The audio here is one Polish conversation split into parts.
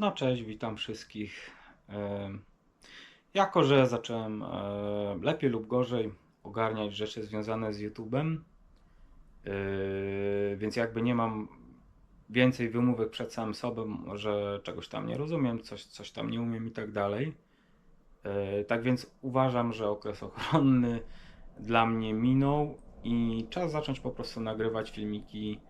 No cześć, witam wszystkich. Jako, że zacząłem e, lepiej lub gorzej ogarniać rzeczy związane z YouTube'em, e, więc jakby nie mam więcej wymówek przed samym sobą, że czegoś tam nie rozumiem, coś, coś tam nie umiem i tak dalej. E, Tak więc uważam, że okres ochronny dla mnie minął i czas zacząć po prostu nagrywać filmiki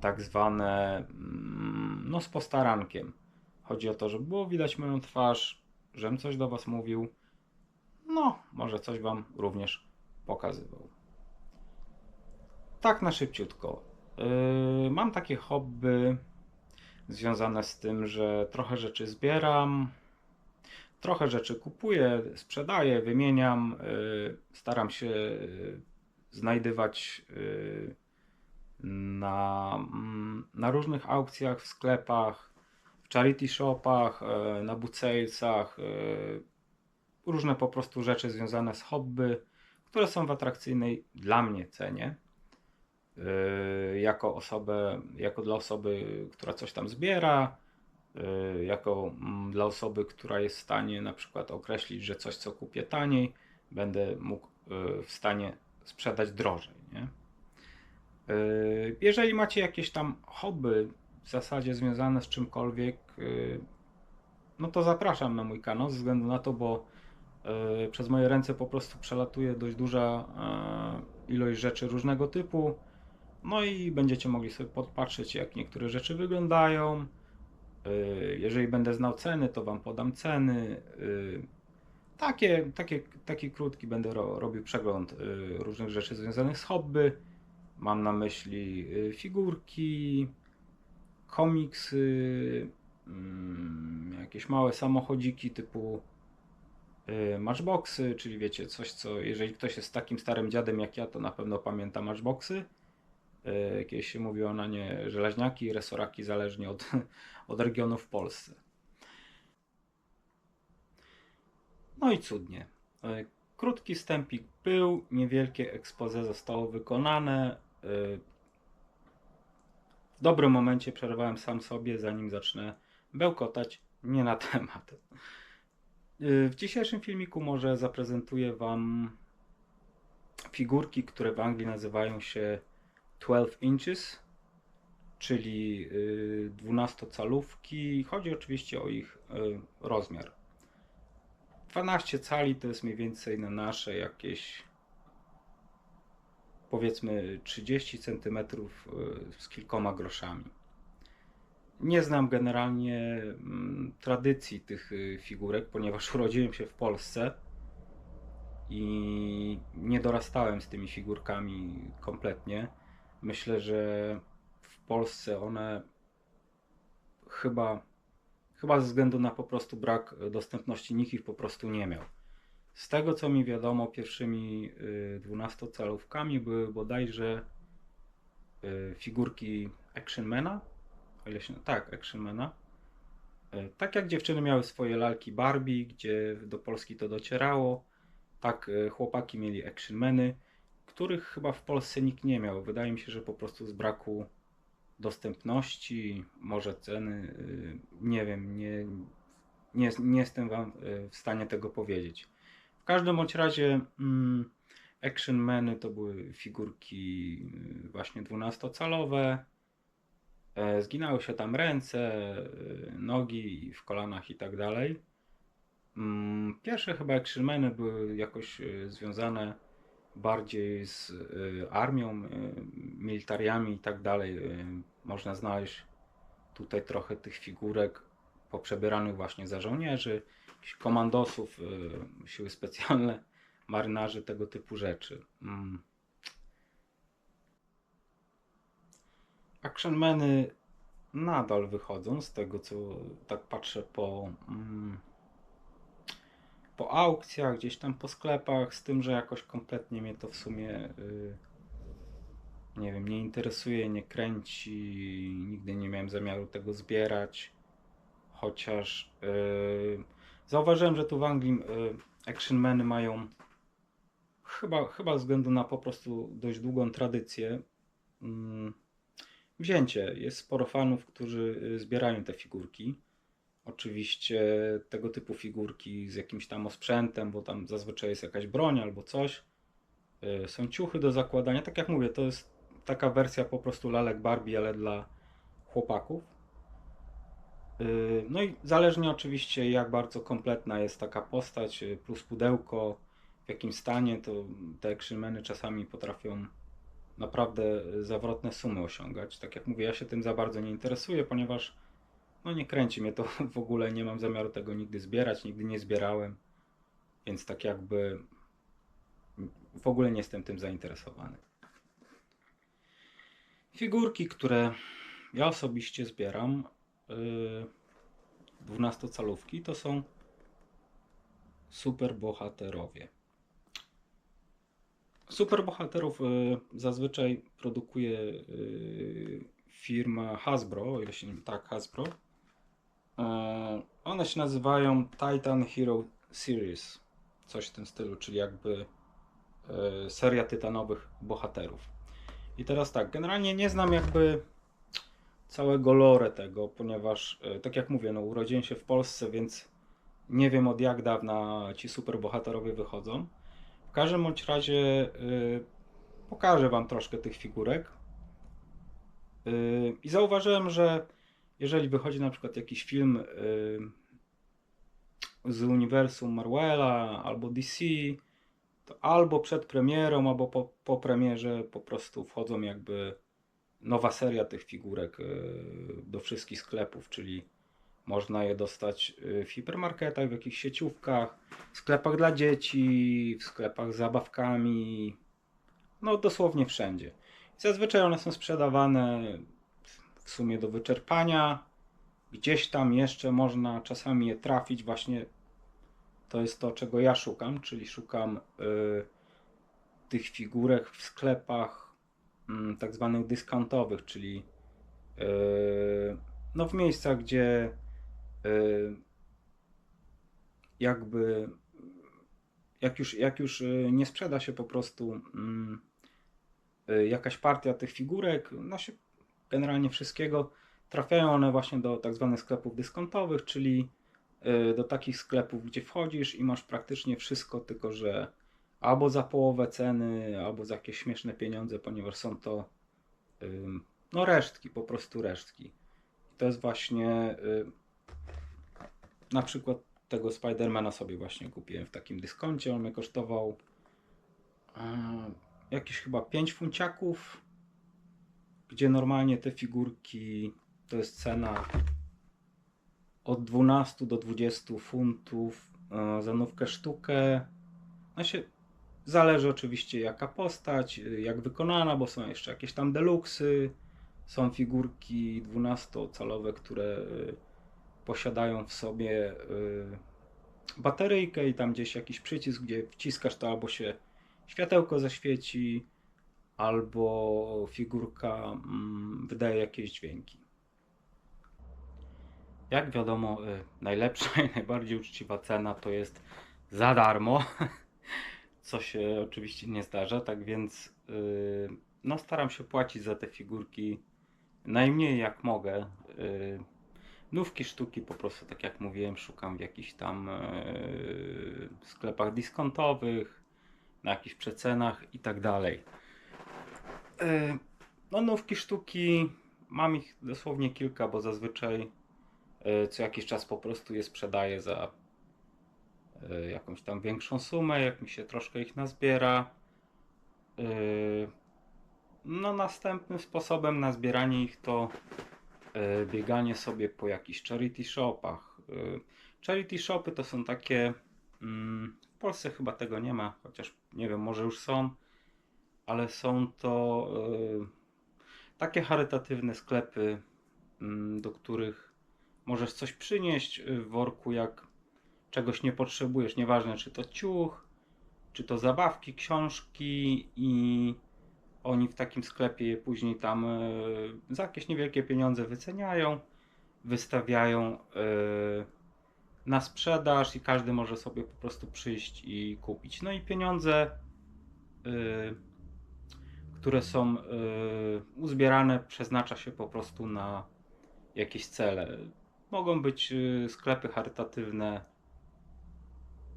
tak zwane mm, no z postarankiem. Chodzi o to, żeby było widać moją twarz, żebym coś do Was mówił. No, może coś Wam również pokazywał. Tak na szybciutko. Yy, mam takie hobby związane z tym, że trochę rzeczy zbieram, trochę rzeczy kupuję, sprzedaję, wymieniam. Yy, staram się yy, znajdywać yy, na, mm, na różnych aukcjach w sklepach, w charity shopach, e, na boot salesach, e, różne po prostu rzeczy związane z hobby, które są w atrakcyjnej dla mnie cenie. E, Jako osobę, jako dla osoby, która coś tam zbiera, jako mm, dla osoby, która jest w stanie na przykład określić, że coś co kupię taniej, będę mógł w stanie sprzedać drożej, nie? Jeżeli macie jakieś tam hobby w zasadzie związane z czymkolwiek, yy, no to zapraszam na mój kanał, ze względu na to, bo yy, przez moje ręce po prostu przelatuje dość duża yy, ilość rzeczy różnego typu. No i będziecie mogli sobie podpatrzeć, jak niektóre rzeczy wyglądają. Jeżeli będę znał ceny, to Wam podam ceny. Takie, takie, taki krótki będę ro, robił przegląd różnych rzeczy związanych z hobby. Mam na myśli y, figurki, komiksy, mm, jakieś małe samochodziki typu y, Matchboxy, czyli wiecie, coś co, jeżeli ktoś jest takim starym dziadem jak ja, to na pewno pamięta Matchboxy. Y, Jakieś się mówiło na nie żelaźniaki, resoraki, zależnie od, od regionu w Polsce. No i cudnie. E, Krótki wstępik był, niewielkie expose zostało wykonane. W dobrym momencie przerwałem sam sobie, zanim zacznę bełkotać nie na temat. E, W dzisiejszym filmiku może zaprezentuję Wam figurki, które w Anglii nazywają się 12 inches, czyli 12-calówki. Chodzi oczywiście o ich e, rozmiar. 12 cali to jest mniej więcej na nasze jakieś powiedzmy 30 cm z kilkoma groszami. Nie znam generalnie mm, tradycji tych y, figurek, ponieważ urodziłem się w Polsce i nie dorastałem z tymi figurkami kompletnie. Myślę, że w Polsce one chyba Chyba ze względu na po prostu brak e, dostępności nikt ich po prostu nie miał. Z tego co mi wiadomo, pierwszymi y, 12-calówkami były bodajże y, figurki Actionmana. Tak, Actionmana. Y, Tak jak dziewczyny miały swoje lalki Barbie, gdzie do Polski to docierało, tak y, chłopaki mieli Actionmany, których chyba w Polsce nikt nie miał. Wydaje mi się, że po prostu z braku dostępności, może ceny, y, nie wiem, nie, nie, nie jestem Wam y, w stanie tego powiedzieć. Każdym bądź razie mm, Action Meny to były figurki y, właśnie 12-calowe. E, Zginały się tam ręce, y, nogi w kolanach i tak dalej. Mm, Pierwsze chyba Action Meny były jakoś y, związane bardziej z armią, militariami i tak dalej. Można znaleźć tutaj trochę tych figurek poprzebieranych właśnie za żołnierzy, komandosów, y, siły specjalne, marynarzy, tego typu rzeczy. Mm. Actionmeny nadal wychodzą z tego, co tak patrzę po, mm, po aukcjach, gdzieś tam po sklepach, z tym, że jakoś kompletnie mnie to w sumie y, nie wiem, nie interesuje, nie kręci, nigdy nie miałem zamiaru tego zbierać, chociaż y, zauważyłem, że tu w Anglii y, actionmeny mają chyba, chyba ze względu na po prostu dość długą tradycję mm, wzięcie. Jest sporo fanów, którzy y, zbierają te figurki. oczywiście tego typu figurki z jakimś tam osprzętem, bo tam zazwyczaj jest jakaś broń albo coś. Y, Są ciuchy do zakładania. Tak jak mówię, to jest taka wersja po prostu lalek Barbie, ale dla chłopaków. Y, No i zależnie oczywiście jak bardzo kompletna jest taka postać, y, plus pudełko, w jakim stanie, to te ekrzymeny czasami potrafią naprawdę zawrotne sumy osiągać. Tak jak mówię, ja się tym za bardzo nie interesuję, ponieważ no nie kręci mnie to w ogóle, nie mam zamiaru tego nigdy zbierać, nigdy nie zbierałem, więc tak jakby w ogóle nie jestem tym zainteresowany. Figurki, które ja osobiście zbieram, 12-calówki, to są superbohaterowie. Superbohaterów y, zazwyczaj produkuje y, firma Hasbro, o ile się nie tak, Hasbro. One się nazywają Titan Hero Series, coś w tym stylu, czyli jakby seria tytanowych bohaterów. I teraz tak, generalnie nie znam jakby całego lore tego, ponieważ e, tak jak mówię, no urodziłem się w Polsce, więc nie wiem od jak dawna ci superbohaterowie wychodzą. W każdym bądź razie y, pokażę Wam troszkę tych figurek. Y, I zauważyłem, że jeżeli wychodzi na przykład jakiś film z uniwersum Marvela albo DC, to albo przed premierą, albo po, po premierze po prostu wchodzą jakby nowa seria tych figurek y, do wszystkich sklepów, czyli można je dostać y, w hipermarketach, w jakichś sieciówkach, w sklepach dla dzieci, w sklepach z zabawkami, no dosłownie wszędzie. Zazwyczaj one są sprzedawane w sumie do wyczerpania. Gdzieś tam jeszcze można czasami je trafić, właśnie to jest to, czego ja szukam, czyli szukam y, tych figurek w sklepach tak zwanych dyskontowych, czyli y, no w miejscach, gdzie y, jakby jak już, jak już y, nie sprzeda się po prostu mm, jakaś partia tych figurek, no się generalnie wszystkiego, trafiają one właśnie do tak zwanych sklepów dyskontowych, czyli do takich sklepów, gdzie wchodzisz i masz praktycznie wszystko, tylko że albo za połowę ceny, albo za jakieś śmieszne pieniądze, ponieważ są to no resztki, po prostu resztki. To jest właśnie y, na przykład tego Spidermana sobie właśnie kupiłem w takim dyskoncie. On mnie kosztował jakieś chyba 5 funciaków, gdzie normalnie te figurki to jest cena od 12 do 20 funtów e, za nówkę sztukę. Się zależy oczywiście jaka postać, y, jak wykonana, bo są jeszcze jakieś tam deluxy. Są figurki 12-calowe, które y, posiadają w sobie y, bateryjkę i tam gdzieś jakiś przycisk, gdzie wciskasz to albo się światełko zaświeci, albo figurka mm, wydaje jakieś dźwięki. Jak wiadomo, najlepsza i najbardziej uczciwa cena to jest za darmo, co się oczywiście nie zdarza, tak więc y, no staram się płacić za te figurki najmniej jak mogę. Y, Nówki sztuki po prostu, tak jak mówiłem, szukam w jakichś tam e, sklepach dyskontowych, na jakichś przecenach i tak dalej. E, no nówki sztuki, mam ich dosłownie kilka, bo zazwyczaj e, co jakiś czas po prostu je sprzedaję za jakąś tam większą sumę, jak mi się troszkę ich nazbiera. E, no następnym sposobem na zbieranie ich to e, bieganie sobie po jakichś charity shopach. Charity shopy to są takie. mm, W Polsce chyba tego nie ma, chociaż nie wiem, może już są, ale są to takie charytatywne sklepy, mm, do których możesz coś przynieść w worku, jak czegoś nie potrzebujesz. Nieważne, czy to ciuch, czy to zabawki, książki i oni w takim sklepie je później tam e, za jakieś niewielkie pieniądze wyceniają, wystawiają e, na sprzedaż i każdy może sobie po prostu przyjść i kupić. No i pieniądze, e, które są uzbierane, przeznacza się po prostu na jakieś cele. Mogą być sklepy charytatywne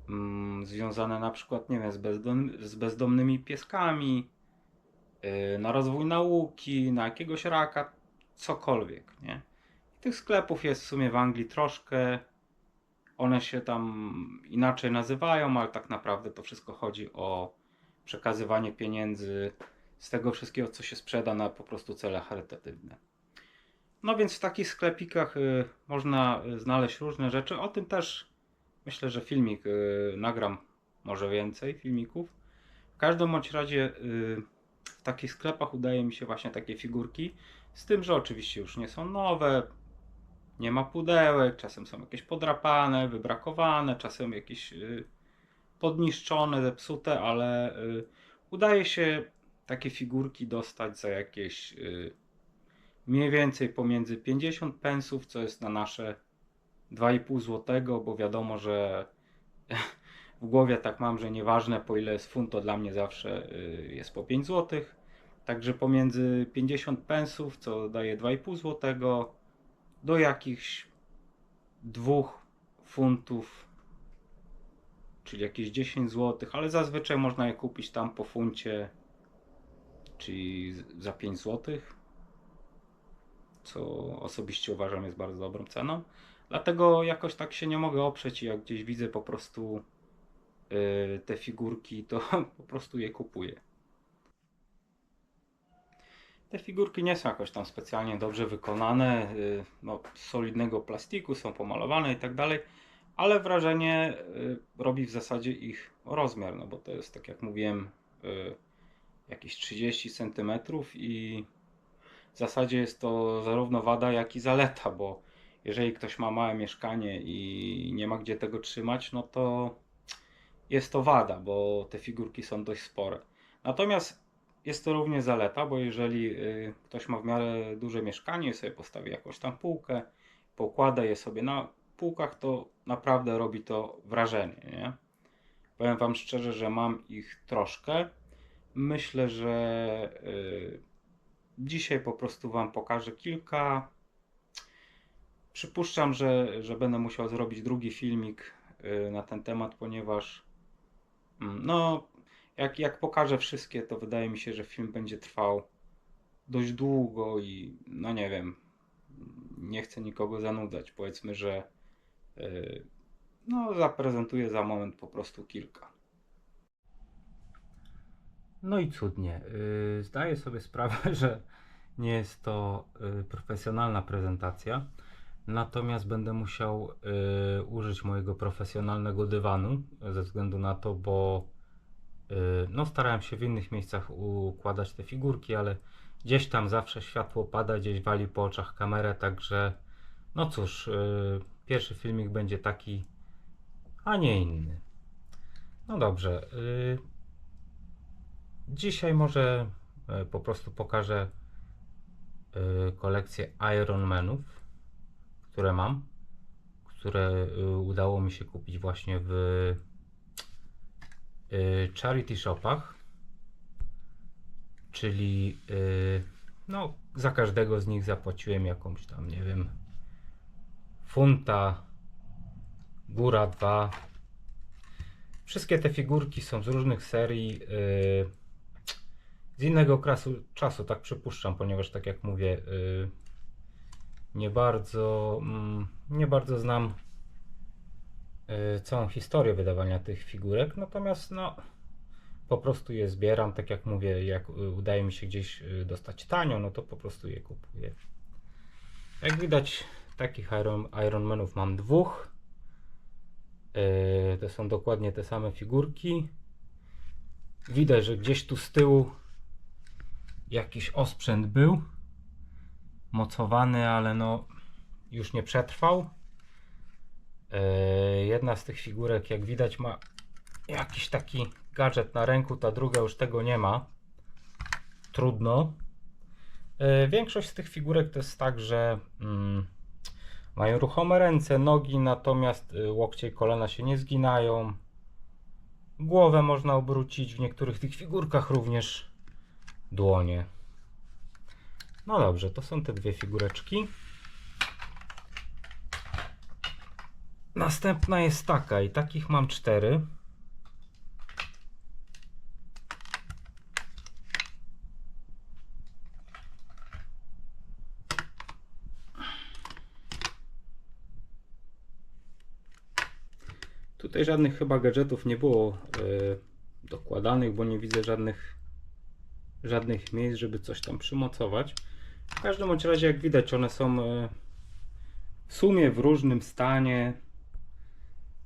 mm, związane na przykład, nie wiem, z, bezdom, z bezdomnymi pieskami, y, na rozwój nauki, na jakiegoś raka, cokolwiek, nie? Tych sklepów jest w sumie w Anglii troszkę. One się tam inaczej nazywają, ale tak naprawdę to wszystko chodzi o przekazywanie pieniędzy z tego wszystkiego, co się sprzeda na po prostu cele charytatywne. No więc w takich sklepikach y, można y, znaleźć różne rzeczy. O tym też myślę, że filmik y, nagram, może więcej filmików. W każdym bądź razie y, w takich sklepach udaje mi się właśnie takie figurki. Z tym, że oczywiście już nie są nowe, nie ma pudełek, czasem są jakieś podrapane, wybrakowane, czasem jakieś y, podniszczone, zepsute, ale y, udaje się takie figurki dostać za jakieś y, mniej więcej pomiędzy 50 pensów, co jest na nasze 2,5 złotego, bo wiadomo, że w głowie tak mam, że nieważne po ile jest funt, to dla mnie zawsze y, jest po 5 złotych. Także pomiędzy 50 pensów, co daje 2,5 złotego, do jakichś 2 funtów, czyli jakieś 10 złotych, ale zazwyczaj można je kupić tam po funcie, czyli za 5 złotych, co osobiście uważam jest bardzo dobrą ceną. Dlatego jakoś tak się nie mogę oprzeć i jak gdzieś widzę po prostu y, te figurki, to po prostu je kupuję. Te figurki nie są jakoś tam specjalnie dobrze wykonane, y, no, z solidnego plastiku, są pomalowane i tak dalej, ale wrażenie y, robi w zasadzie ich rozmiar, no bo to jest tak jak mówiłem, y, jakieś 30 cm i w zasadzie jest to zarówno wada, jak i zaleta, bo jeżeli ktoś ma małe mieszkanie i nie ma gdzie tego trzymać, no to jest to wada, bo te figurki są dość spore. Natomiast jest to również zaleta, bo jeżeli y, ktoś ma w miarę duże mieszkanie, sobie postawi jakąś tam półkę, poukłada je sobie na półkach, to naprawdę robi to wrażenie, nie? Powiem Wam szczerze, że mam ich troszkę. Myślę, że y, dzisiaj po prostu Wam pokażę kilka. Przypuszczam, że, że będę musiał zrobić drugi filmik y, na ten temat, ponieważ mm, no, jak, jak pokażę wszystkie, to wydaje mi się, że film będzie trwał dość długo i no nie wiem, nie chcę nikogo zanudzać. Powiedzmy, że y, no, zaprezentuję za moment po prostu kilka. No i cudnie. Yy, Zdaję sobie sprawę, że nie jest to profesjonalna prezentacja. Natomiast będę musiał yy, użyć mojego profesjonalnego dywanu ze względu na to, bo yy, no, starałem się w innych miejscach układać te figurki, ale gdzieś tam zawsze światło pada, gdzieś wali po oczach kamerę, także no cóż, yy, pierwszy filmik będzie taki, a nie inny. No dobrze. Yy, Dzisiaj może e, po prostu pokażę e, kolekcję Ironmanów, które mam, które e, udało mi się kupić właśnie w e, charity shopach, czyli e, no za każdego z nich zapłaciłem jakąś tam, nie wiem, funta, góra dwa. Wszystkie te figurki są z różnych serii. z innego okresu czasu, tak przypuszczam, ponieważ tak jak mówię, y, nie bardzo, mm, nie bardzo znam y, całą historię wydawania tych figurek, natomiast no po prostu je zbieram, tak jak mówię, jak udaje mi się gdzieś y, dostać tanio, no to po prostu je kupuję. Jak widać, takich Iron, Ironmanów mam dwóch. Y, To są dokładnie te same figurki. Widać, że gdzieś tu z tyłu jakiś osprzęt był mocowany, ale no już nie przetrwał. Yy, jedna z tych figurek, jak widać, ma jakiś taki gadżet na ręku, ta druga już tego nie ma. Trudno. Yy, większość z tych figurek to jest tak, że mm, mają ruchome ręce, nogi, natomiast y, łokcie i kolana się nie zginają. Głowę można obrócić, w niektórych tych figurkach również dłonie. No dobrze, to są te dwie figureczki. Następna jest taka i takich mam cztery. Tutaj żadnych chyba gadżetów nie było e, dokładanych, bo nie widzę żadnych żadnych miejsc, żeby coś tam przymocować. W każdym bądź razie, jak widać, one są e, w sumie w różnym stanie.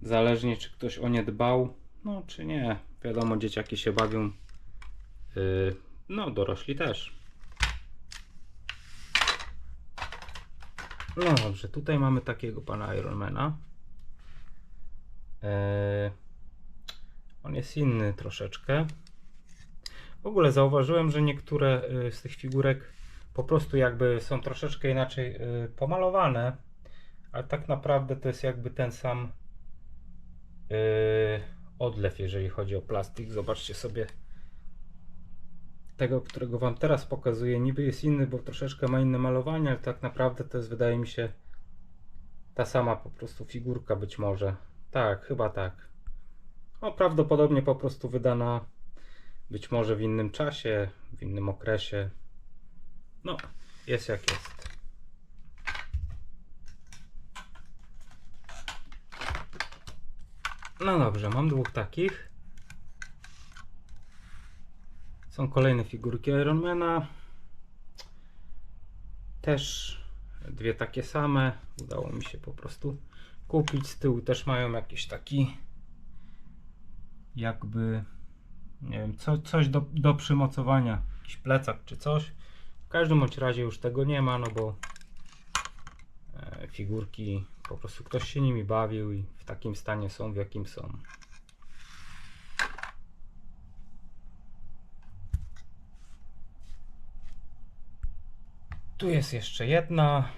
Zależnie, czy ktoś o nie dbał, no czy nie. Wiadomo, dzieciaki się bawią. Yy, no, dorośli też. No dobrze, tutaj mamy takiego pana Ironmana. Eee, on jest inny troszeczkę. W ogóle zauważyłem, że niektóre z tych figurek po prostu jakby są troszeczkę inaczej y, pomalowane, ale tak naprawdę to jest jakby ten sam y, odlew, jeżeli chodzi o plastik. Zobaczcie sobie tego, którego Wam teraz pokazuję. Niby jest inny, bo troszeczkę ma inne malowanie, ale tak naprawdę to jest, wydaje mi się, ta sama po prostu figurka być może. Tak, chyba tak. No, prawdopodobnie po prostu wydana być może w innym czasie, w innym okresie. No, jest jak jest. No dobrze, mam dwóch takich. Są kolejne figurki Ironmana. Też dwie takie same. Udało mi się po prostu kupić. Z tyłu też mają jakiś taki jakby nie wiem, co, coś do, do przymocowania, jakiś plecak czy coś. Każdym bądź razie już tego nie ma, no bo e, figurki po prostu ktoś się nimi bawił i w takim stanie są, w jakim są. Tu jest jeszcze jedna,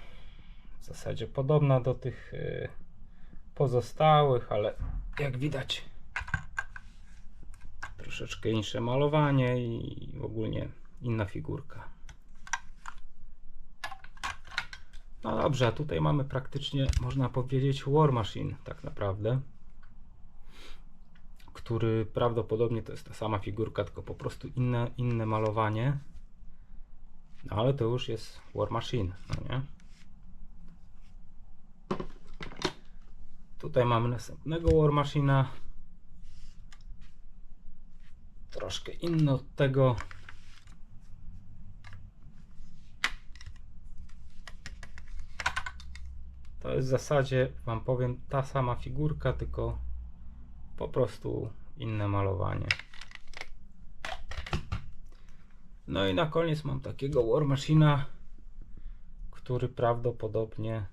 w zasadzie podobna do tych e, pozostałych, ale jak widać troszeczkę insze malowanie i ogólnie inna figurka. Dobrze, tutaj mamy praktycznie, można powiedzieć, War Machine tak naprawdę, który prawdopodobnie to jest ta sama figurka, tylko po prostu inne, inne malowanie. No ale to już jest War Machine, no nie? Tutaj mamy następnego War Machine'a. Troszkę inny od tego. To jest w zasadzie, Wam powiem, ta sama figurka, tylko po prostu inne malowanie. No i na koniec mam takiego War Machine'a, który prawdopodobnie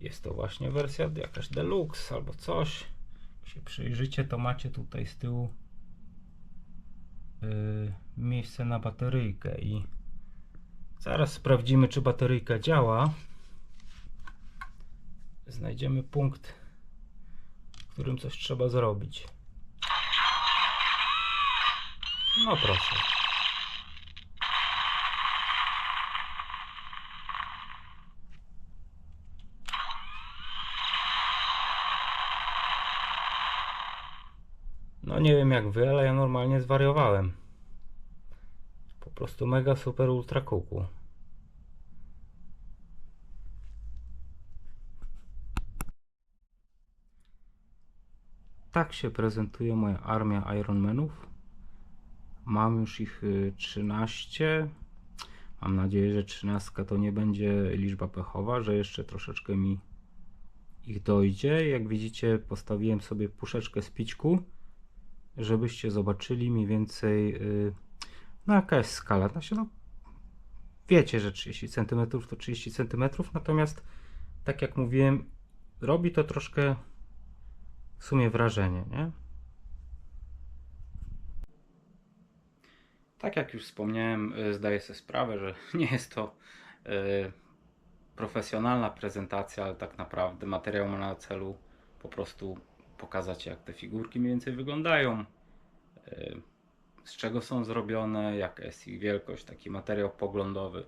jest to właśnie wersja jakaś deluxe albo coś. Jak się przyjrzycie, to macie tutaj z tyłu yy, miejsce na bateryjkę i zaraz sprawdzimy, czy bateryjka działa. Znajdziemy punkt, w którym coś trzeba zrobić. No proszę. No nie wiem jak wy, ale ja normalnie zwariowałem. Po prostu mega super ultra kuku. Tak się prezentuje moja armia Ironmanów. Mam już ich y, 13. Mam nadzieję, że 13 to nie będzie liczba pechowa, że jeszcze troszeczkę mi ich dojdzie. Jak widzicie, postawiłem sobie puszeczkę z pićku żebyście zobaczyli mniej więcej yy, no jaka jest skala. Znaczy, no, wiecie, że 30 cm to 30 cm, natomiast tak jak mówiłem, robi to troszkę w sumie wrażenie, nie? Tak jak już wspomniałem, y, zdaję sobie sprawę, że nie jest to y, profesjonalna prezentacja, ale tak naprawdę materiał ma na celu po prostu pokazać jak te figurki mniej więcej wyglądają, y, z czego są zrobione, jaka jest ich wielkość, taki materiał poglądowy.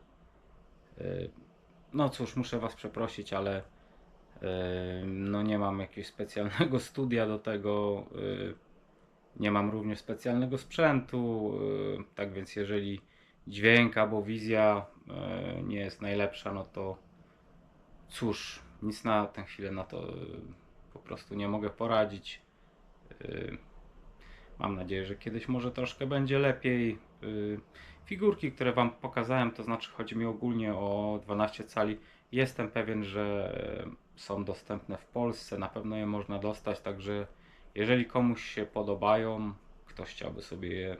No cóż, muszę Was przeprosić, ale No nie mam jakiegoś specjalnego studia do tego. yy, Nie mam również specjalnego sprzętu. yy, Tak więc jeżeli dźwięk albo wizja yy, nie jest najlepsza, no to cóż, nic na tę chwilę na to po prostu nie mogę poradzić. Mam nadzieję, że kiedyś może troszkę będzie lepiej. Figurki, które Wam pokazałem, to znaczy chodzi mi ogólnie o 12 cali. Jestem pewien, że są dostępne w Polsce, na pewno je można dostać, także jeżeli komuś się podobają, ktoś chciałby sobie je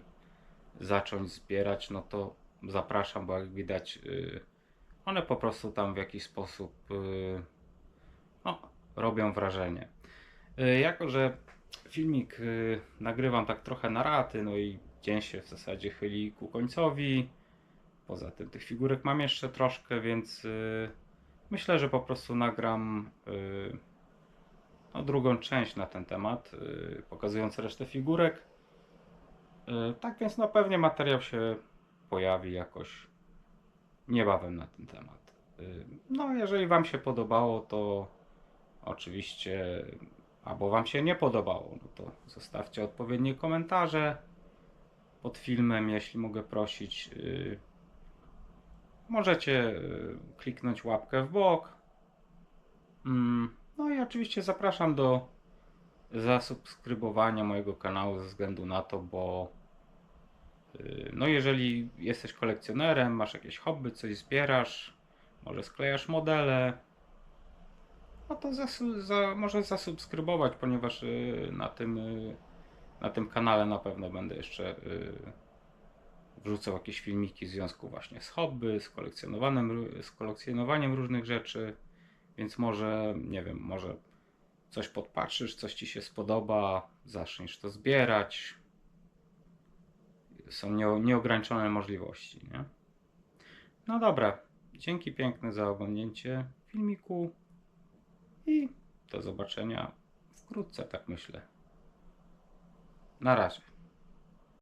zacząć zbierać, no to zapraszam, bo jak widać, yy, one po prostu tam w jakiś sposób yy, no, robią wrażenie. Yy, Jako, że filmik nagrywam tak trochę na raty, no i dzień się w zasadzie chyli ku końcowi. Poza tym tych figurek mam jeszcze troszkę, więc myślę, że po prostu nagram yy, no, drugą część na ten temat, yy, pokazując resztę figurek. Yy, tak więc no pewnie materiał się pojawi jakoś niebawem na ten temat. Yy, no jeżeli Wam się podobało, to oczywiście albo Wam się nie podobało, no to zostawcie odpowiednie komentarze pod filmem, jeśli mogę prosić. Yy, Możecie yy, kliknąć łapkę w bok. Mm, No i oczywiście zapraszam do zasubskrybowania mojego kanału ze względu na to, bo yy, no jeżeli jesteś kolekcjonerem, masz jakieś hobby, coś zbierasz, może sklejasz modele, no to zasu- za, zasubskrybować, ponieważ yy, na tym, na tym kanale na pewno będę jeszcze wrzucał jakieś filmiki w związku właśnie z hobby, z kolekcjonowaniem, z kolekcjonowaniem różnych rzeczy, więc może, nie wiem, może coś podpatrzysz, coś ci się spodoba, zaczniesz to zbierać. Są nie, nieograniczone możliwości, nie? No dobra, dzięki piękne za oglądnięcie filmiku i do zobaczenia wkrótce, tak myślę. Na razie.